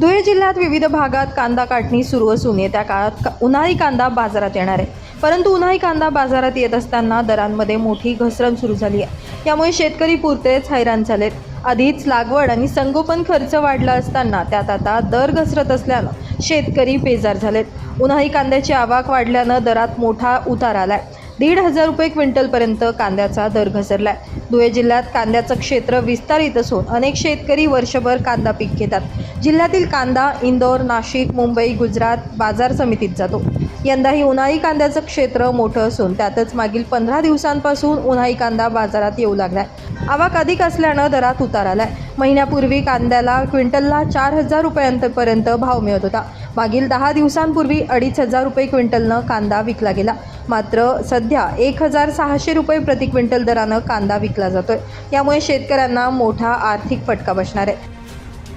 धुळे जिल्ह्यात विविध भागात कांदा काढणी सुरू असून येत्या काळात का- उन्हाळी कांदा बाजारात येणार आहे. परंतु उन्हाळी कांदा बाजारात येत असताना दरांमध्ये मोठी घसरण सुरू झाली आहे. यामुळे शेतकरी पुरतेच हैराण झालेत. आधीच लागवड आणि संगोपन खर्च वाढला असताना त्यात आता दर घसरत असल्यानं शेतकरी बेजार झालेत. उन्हाळी कांद्याची आवक वाढल्यानं दरात मोठा उतार आलाय. दीड हजार रुपये क्विंटलपर्यंत कांद्याचा दर घसरलाय. धुळे जिल्ह्यात कांद्याचं क्षेत्र विस्तारित असून अनेक शेतकरी वर्षभर कांदा पीक घेतात. जिल्ह्यातील कांदा इंदोर नाशिक मुंबई गुजरात बाजार समितीत जातो. यंदाही उन्हाळी कांद्याचं क्षेत्र मोठं असून त्यातच मागील पंधरा दिवसांपासून उन्हाळी कांदा बाजारात येऊ लागलाय. आवक अधिक असल्यानं दरात उतार आलाय. महिन्यापूर्वी कांद्याला क्विंटलला चार हजार रुपयांपर्यंत भाव मिळत होता. मागील दहा दिवसांपूर्वी अडीच हजार रुपये क्विंटलनं कांदा विकला गेला. मात्र सध्या एक हजार सहाशे रुपये प्रति क्विंटल दरानं कांदा विकला जातोय. यामुळे शेतकऱ्यांना मोठा आर्थिक फटका बसणार आहे.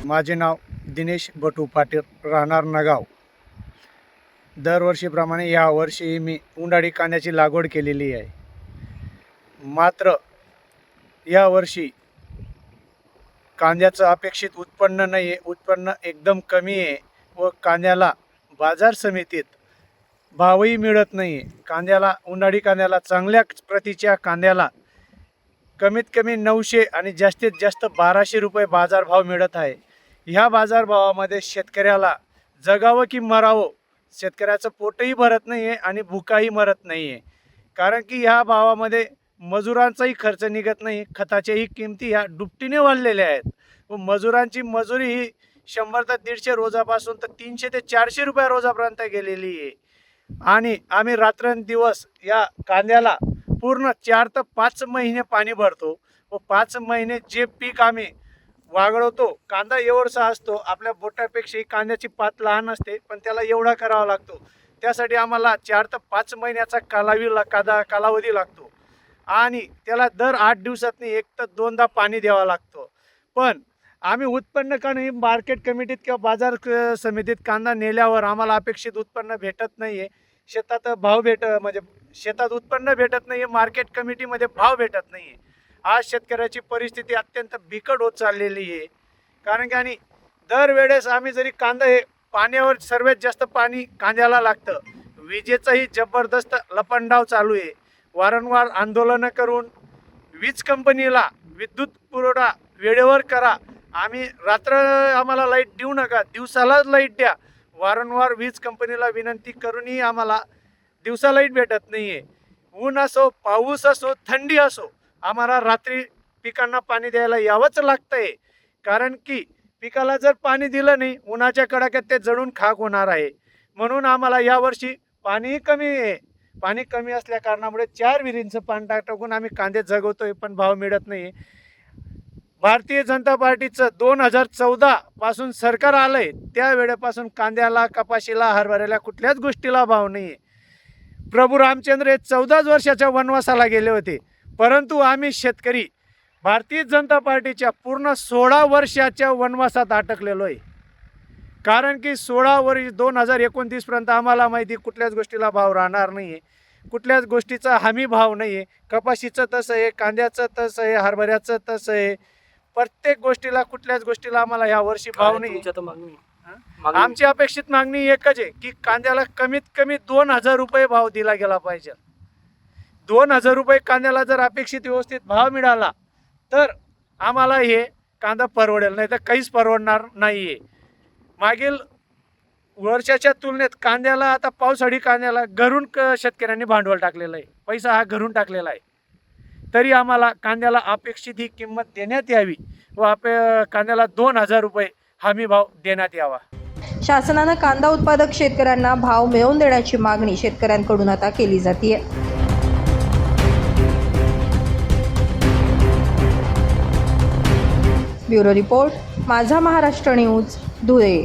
माझे नाव दिनेश बटू पाटील. राहणार नगाव. दरवर्षीप्रमाणे यावर्षी मी उंडाळी कांद्याची लागवड केलेली आहे. मात्र यावर्षी कांद्याचं अपेक्षित उत्पन्न नाही आहे उत्पन्न एकदम कमी आहे व कांद्याला बाजार समितीत भावही मिळत नाही आहे कांद्याला उन्हाळी कांद्याला चांगल्या प्रतीच्या कांद्याला कमीत कमी नऊशे आणि जास्तीत जास्त बाराशे रुपये बाजारभाव मिळत आहे. ह्या बाजारभावामध्ये शेतकऱ्याला जगावं की मरावं शेतकऱ्याचं पोटही भरत नाही आहे आणि भुकाही मरत नाही आहे कारण की ह्या भावामध्ये मजुरांचाही खर्च निघत नाही खताच्याही किमती ह्या दुपटीने वाढलेल्या आहेत. व मजुरांची मजुरी ही शंभर ते दीडशे रोजापासून तर तीनशे ते चारशे रुपये रोजापर्यंत गेलेली आहे. आणि आम्ही रात्रंदिवस या कांद्याला पूर्ण चार तर पाच महिने पाणी भरतो. व पाच महिने जे पीक आम्ही वागळवतो कांदा एवढसा असतो आपल्या बोटापेक्षाही कांद्याची पात लहान असते पण त्याला एवढा करावा लागतो. त्यासाठी आम्हाला चार ते पाच महिन्याचा कालावी ला कादा कालावधी लागतो. आणि त्याला दर आठ दिवसातनी एक तर दोनदा पाणी द्यावा लागतो. पण आम्ही उत्पन्न कारण मार्केट कमिटीत किंवा बाजार समितीत कांदा नेल्यावर आम्हाला अपेक्षित उत्पन्न भेटत नाही आहे शेतात भाव भेट म्हणजे शेतात उत्पन्न भेटत नाही आहे मार्केट कमिटीमध्ये भाव भेटत नाही आहे आज शेतकऱ्याची परिस्थिती अत्यंत बिकट होत चाललेली आहे. कारण की आणि दरवेळेस आम्ही जरी कांदा हे पाण्यावर सर्वात जास्त पाणी कांद्याला लागतं. विजेचाही जबरदस्त लपंडाव चालू आहे. वारंवार आंदोलनं करून वीज कंपनीला विद्युत पुरवठा वेळेवर करा. आम्ही रात्र आम्हाला लाइट देऊ नका दिवसालाच लाइट द्या. वारंवार वीज कंपनीला विनंती करूनही आम्हाला दिवसा लाइट भेटत नाही आहे ऊन असो पाऊस असो थंडी असो आम्हाला रात्री पिकांना पाणी द्यायला यावंच लागतं आहे कारण की पिकाला जर पाणी दिलं नाही उन्हाच्या कडाक्यात ते जळून खाक होणार आहे. म्हणून आम्हाला यावर्षी पाणीही कमी आहे. पाणी कमी असल्या कारणामुळे चार विहिरींचं पाणी टाक- टाकून आम्ही कांदे जगवतोय पण भाव मिळत नाही भारतीय जनता पार्टीचं दोन हजार चौदा पासून सरकार आलंय त्या वेळेपासून कांद्याला कपाशीला हरभऱ्याला कुठल्याच गोष्टीला भाव नाही आहे प्रभू रामचंद्र हे चौदाच वर्षाच्या वनवासाला गेले होते. परंतु आम्ही शेतकरी भारतीय जनता पार्टीच्या पूर्ण सोळा वर्षाच्या वनवासात अटकलेलो आहे. कारण की सोळा वर्ष दोन हजार एकोणतीसपर्यंत आम्हाला माहिती कुठल्याच गोष्टीला भाव राहणार नाही आहे कुठल्याच गोष्टीचा हमी भाव नाही आहे कपाशीचं तसं आहे कांद्याचं तसं आहे हरभऱ्याचं तसं आहे. प्रत्येक गोष्टीला कुठल्याच गोष्टीला आम्हाला या वर्षी भाव नाही आमची अपेक्षित मागणी एकच आहे की कांद्याला कमीत कमी दोन हजार रुपये भाव दिला गेला पाहिजे. दोन हजार रुपये कांद्याला जर अपेक्षित व्यवस्थित भाव मिळाला तर आम्हाला हे कांदा परवडेल नाही तर काहीच परवडणार नाही आहे मागील वर्षाच्या तुलनेत कांद्याला आता पावसाळी कांद्याला घरून क शेतकऱ्यांनी भांडवल टाकलेलं आहे. पैसा हा घरून टाकलेला आहे. तरी आम्हाला कांद्याला अपेक्षित ही किंमत देण्यात यावी व आपे कांद्याला दोन हजार रुपये हमी भाव देण्यात यावा. शासनानं कांदा उत्पादक शेतकऱ्यांना भाव मिळवून देण्याची मागणी शेतकऱ्यांकडून आता केली जाते ब्युरो रिपोर्ट माझा महाराष्ट्र न्यूज धुळे.